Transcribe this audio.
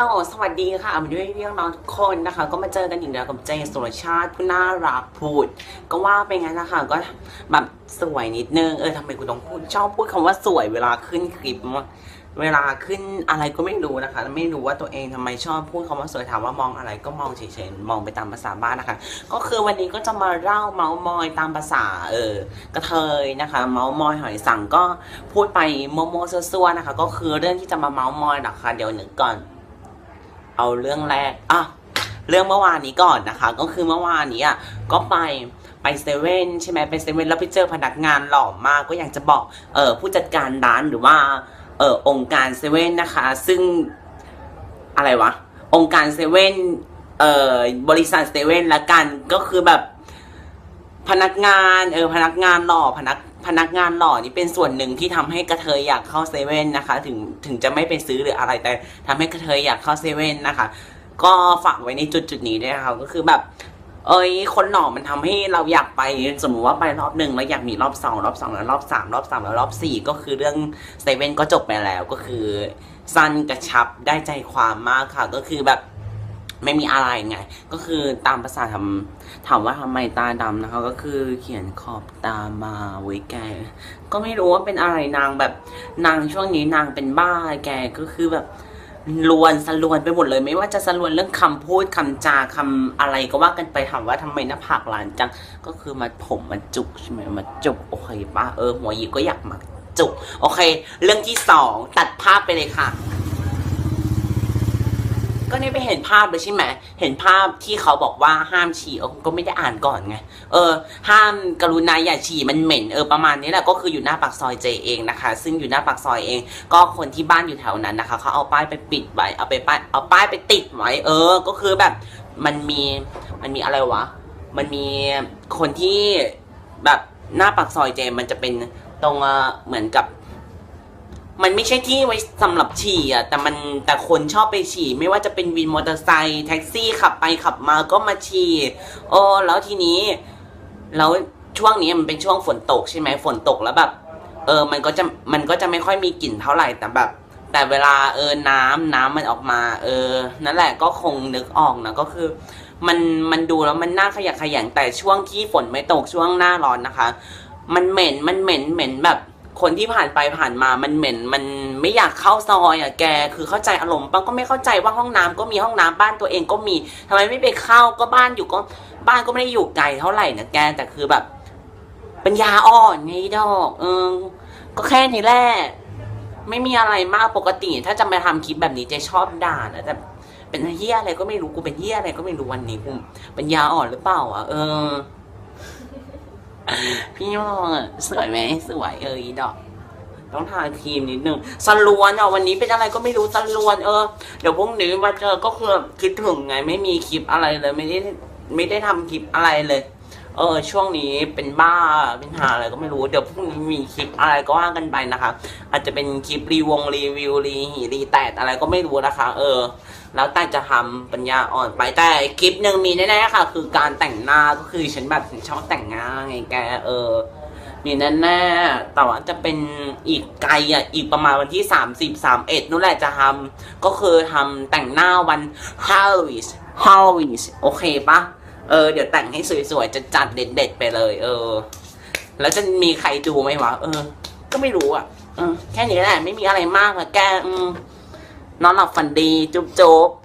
โอ้สวัสดีค่ะมาด้วยเรื่น้องทุกคนนะคะ ก็มาเจอกันอีกแล้วกับเจสุรชาติผู้น่ารักพูด ก็ว่าไปงั้นนะคะก็แบบสวยนิดนึงเออทำไมกูต้องพูดชอบพูดคำว่าสวยเวลาขึ้นคลิปเวลาขึ้นอะไรก็ไม่รู้นะคะ ไม่รู้ว่าตัวเองทำไมชอบพูดคำว่าสวยถามว่ามองอะไรก็มองเฉยๆมองไปตามภาษาบ้านนะคะ ก็คือวันนี้ก็จะมาเล่าเมาส์มอยตามภาษาเออกระเทยนะคะ เมาส์มอยหอยสังก็พูดไปโมโมซัวๆนะคะ ก็คือเรื่องที่จะมาเมาส์มอยนะคะ เดี๋ยวหนึ่งก่อน เอาเรื่องแรกอะเรื่องเมื่อวานนี้ก่อนนะคะ ก็คือเมื่อวานนี้อะก็ไปไปเซเว่นใช่ไหมไปเซเว่นแล้วไปเจอพนักงานหล่อมากก็อยากจะบอกเออผู้จัดการร้านหรือว่าเออองค์การเซเว่นนะคะ ซึ่งอะไรวะ องค์การเซเว่นเออบริษัทเซเว่นละกันก็คือแบบพนักงานเออพนักงานหล่อพนัก พนักงานหล่อนี่เป็นส่วนหนึ่งที่ทำให้กระเทยอยากเข้าเซเว่นนะคะ ถึงถึงจะไม่ไปซื้อหรืออะไรแต่ทำให้กระเทยอยากเข้าเซเว่นนะคะ ก็ฝากไว้ในจุดจุดนี้ด้วยนะคะก็คือแบบเอ้ยคนหล่อมันทำให้เราอยากไปสมมติว่าไปรอบหนึ่งแล้วอยากมีรอบสองรอบสองแล้วรอบสามรอบสามแล้วรอบสี่ก็คือเรื่องเซเว่นก็จบไปแล้วก็คือสั้นกระชับได้ใจความมากค่ะก็คือแบบ ไม่มีอะไรไง ก็คือตามภาษาทำถามว่าทำไมตาดำนะคะ ก็คือเขียนขอบตามาไว้แก ก็ไม่รู้ว่าเป็นอะไรนางแบบนางช่วงนี้นางเป็นบ้าแกก็คือแบบลวนสลวนไปหมดเลย ไม่ว่าจะสลวนเรื่องคำพูดคำจาคำอะไรก็ว่ากันไปถามว่าทำไมหน้าผากหลานจัง ก็คือมาผมมันจุกใช่ไหมมาจุกโอเคปะเออหัวหยิกก็อยากมาจุกโอเค เรื่องที่สองตัดภาพไปเลยค่ะ ก็นี่ไปเห็นภาพเลยใช่ไหม เห็นภาพที่เขาบอกว่าห้ามฉี่เออก็ไม่ได้อ่านก่อนไง เออ ห้ามกรุณาอย่าฉี่มันเหม็นเออประมาณนี้แหละก็คืออยู่หน้าปากซอยเจเองนะคะ ซึ่งอยู่หน้าปากซอยเอง ก็คนที่บ้านอยู่แถวนั้นนะคะเขาเอาป้ายไปปิดไว้เอาไปป้ายเอาป้ายไปติดไว้เออ ก็คือแบบมันมีมันมีอะไรวะ มันมีคนที่แบบหน้าปากซอยเจมันจะเป็นตรงเหมือนกับ มันไม่ใช่ที่ไว้สำหรับฉี่อะแต่มันแต่คนชอบไปฉี่ ไม่ว่าจะเป็นวินมอเตอร์ไซค์แท็กซี่ขับไปขับมาก็มาฉี่โอ้แล้วทีนี้แล้วช่วงนี้มันเป็นช่วงฝนตกใช่ไหมฝนตกแล้วแบบ เออมันก็จะมันก็จะไม่ค่อยมีกลิ่นเท่าไหร่แต่แบบ แต่เวลาเออน้ำน้ำมันออกมา เออ นั่นแหละก็คงนึกออกนะก็คือ มันมันดูแล้วมันน่าขยะขยงแต่ช่วงที่ฝนไม่ตกช่วงหน้าร้อนนะคะ มันเหม็นมันเหม็นเหม็นแบบ คนที่ผ่านไปผ่านมามันเหม็นมันไม่อยากเข้าซอยอะแกคือเข้าใจอารมณ์ป้าก็ไม่เข้าใจว่าห้องน้ำก็มีห้องน้ำบ้านตัวเองก็มีทำไมไม่ไปเข้าก็บ้านอยู่ก็บ้านก็ไม่ได้อยู่ไกลเท่าไหร่นะแกแต่คือแบบปัญญาอ่อนไงดอกเออก็แค่นี้แหละไม่มีอะไรมากปกติ ถ้าจะมาทำคลิปแบบนี้เจะชอบด่านะแต่เป็นเฮี้ยอะไรก็ไม่รู้กูเป็นเฮี้ยอะไรก็ไม่รู้วันนี้กูปัญญาอ่อนหรือเปล่าอะเออ พี่มองอะสวยไหมสวยเอออีดอก ต้องทาครีมนิดนึงสลวนอะวันนี้เป็นอะไรก็ไม่รู้สลวนเออเดี๋ยวพรุ่งนี้มาเจอก็คือคิดถึงไง ไม่มีคลิปอะไรเลย ไม่ได้ไม่ได้ทำคลิปอะไรเลย เออช่วงนี้เป็นบ้าเป็นหาอะไรก็ไม่รู้ เดี๋ยวพรุ่งนี้มีคลิปอะไรก็ว่ากันไปนะคะ อาจจะเป็นคลิปรีวงรีวิวรีหีรีแตดอะไรก็ไม่รู้นะคะ เออ แล้วแต่จะทำปัญญาอ่อนไปแต่คลิปหนึ่งมีแน่ๆค่ะ คือการแต่งหน้าก็คือฉันแบบฉันชอบแต่งหน้าไงแกเออมีแน่ๆแต่ว่าจะเป็นอีกไกลอะอีกประมาณวันที่สามสิบสามเอ็ดนู่นแหละจะทำก็คือทำแต่งหน้าวันฮาโลวีนฮาโลวีนโอเคปะ เออเดี๋ยวแต่งให้สวยๆจะจัดเด็ดๆไปเลย เออ แล้วจะมีใครดูไหมวะเออ ก็ไม่รู้อะเออแค่นี้แหละไม่มีอะไรมากอะแกอืมนอนหลับฝันดี จุ๊บๆ